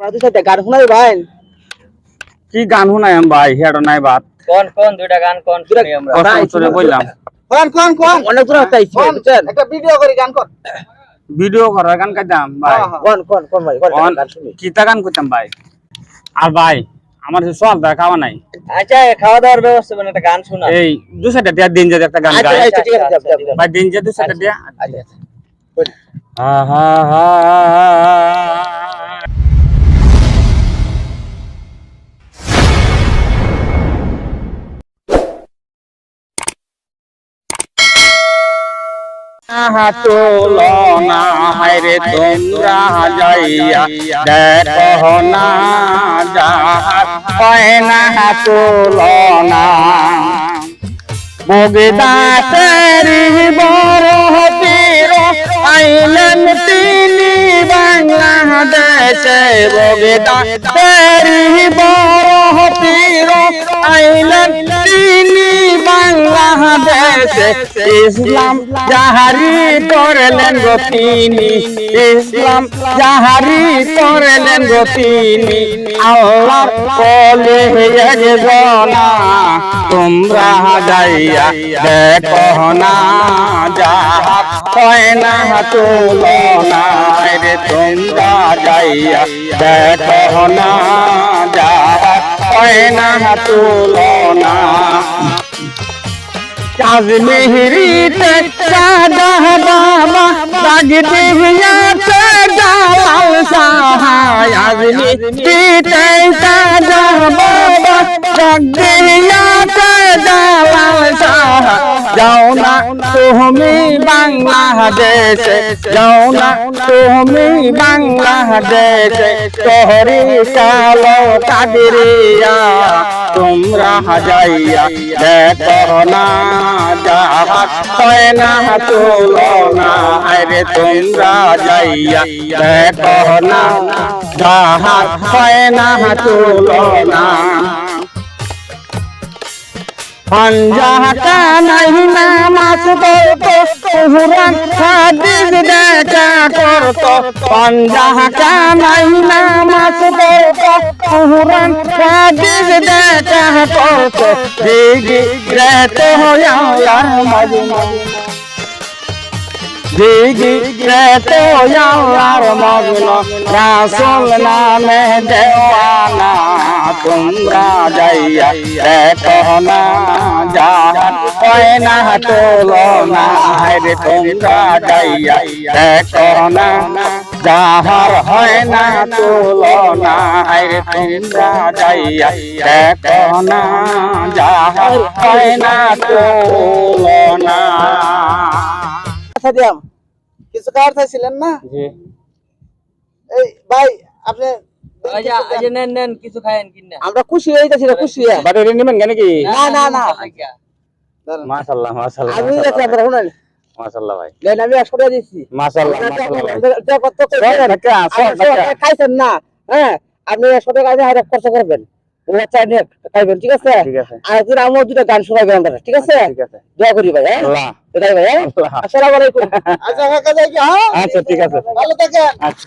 দুই চারটা গান শোনাই ভাই? কি গান শুনাই ভাই? হেড নাই বাত। কোন কোন? দুইটা গান কোন শুনি আমরা। করে বললাম। কোন কোন কোন? অনেক দূর বুঝছেন? একটা ভিডিও করে গান কর ভিডিও করার গান কাইতাম ভাই। কোন কোন কোন ভাই? কোন গান শুনি? কিতা গান করতাম ভাই? আর ভাই আমার যে সব দেখা খাওয়া নাই। আচ্ছা খাওয়া দাওয়ার ব্যবস্থা মানে একটা গান শোনা এই দু সাইডে দিয়া দিন যে একটা গান আচ্ছা গাই আচ্ছা ঠিক আছে। ভাই দিন যে দু সাইডে দিয়া। আচ্ছা আচ্ছা। আহা হা আহা তুলনা হায়রে তোমরা যাইয়া দেখো না হয় না তুলনা বগদাতেরি বড় পীর আইলেন তিনি বাংলাদেশে ইসলাম জাহারি করলেন গো তিনি, ইসলাম জাহারি করলেন গো তিনি। আল্লাহ কলে জনা তোমরা যাইয়া দেখো না, যাহা হয় না তুলনা। রে তোমরা যাইয়া দেখো না, যাহা হয় না তুলনা। কাজমিহিরিতে সাদা বাবা দাগিতে হিয়াতে জালাল সাহায়। আজমিহিরিতে সাদা বাবা দাগিতে তুমি বাংলাদেশে, যাও না তুমি বাংলাদেশে তোহরি কালো কাদিরিয়া, তোমরা যাইয়া দেখো না হয় না আরে তোমরা যাইয়া না না নাই কুরআন হাদিস দেখা করতো। পাঞ্জাটা নাই নামাজ পড়তো কুরআন হাদিস দেখা করতো। মজমা দিগি রাসূল নামে দেওয়ানা, তোমরা যাইয়া না হয় না তুলনা রে তোমরা যাইয়া দেখো না যাহার হয় না তুলনা রে তোমরা যাইয়া দেখো না যাহার হয় না তুলনা আচ্ছা দিয়াম কিছু খাওয়ার চাইছিলেন না? জি। এই ভাই আপনি আচ্ছা নেন নেন কিছু খায়েন কিনা আমরা খুশি হয়ে যাচ্ছি না খুশি হয়ে। বাড়ি নিবেন কেন কি না না। না আচ্ছা। মাশাআল্লাহ মাশাআল্লাহ আমি একটা আপনারা শুনেন। মাশাআল্লাহ ভাই। নেন আমি একশো টাকা দিচ্ছি। মাশাআল্লাহ মাশাআল্লাহ যা কত সব টাকা, সব টাকা। খাইছেন না হ্যাঁ? আপনি একশো টাকা দিয়ে হাজার খরচ করবেন। খাইবেন ঠিক আছে? ঠিক আছে। আর একদিন আমার দুটা গান আপনারা ঠিক আছে? ঠিক আছে। দোয়া করি ভাই হ্যাঁ? ভাই হ্যাঁ? আসসালামু আলাইকুম। আচ্ছা কাকা যাই কি হ্যাঁ? আচ্ছা ঠিক আছে। ভালো থাকেন। আচ্ছা।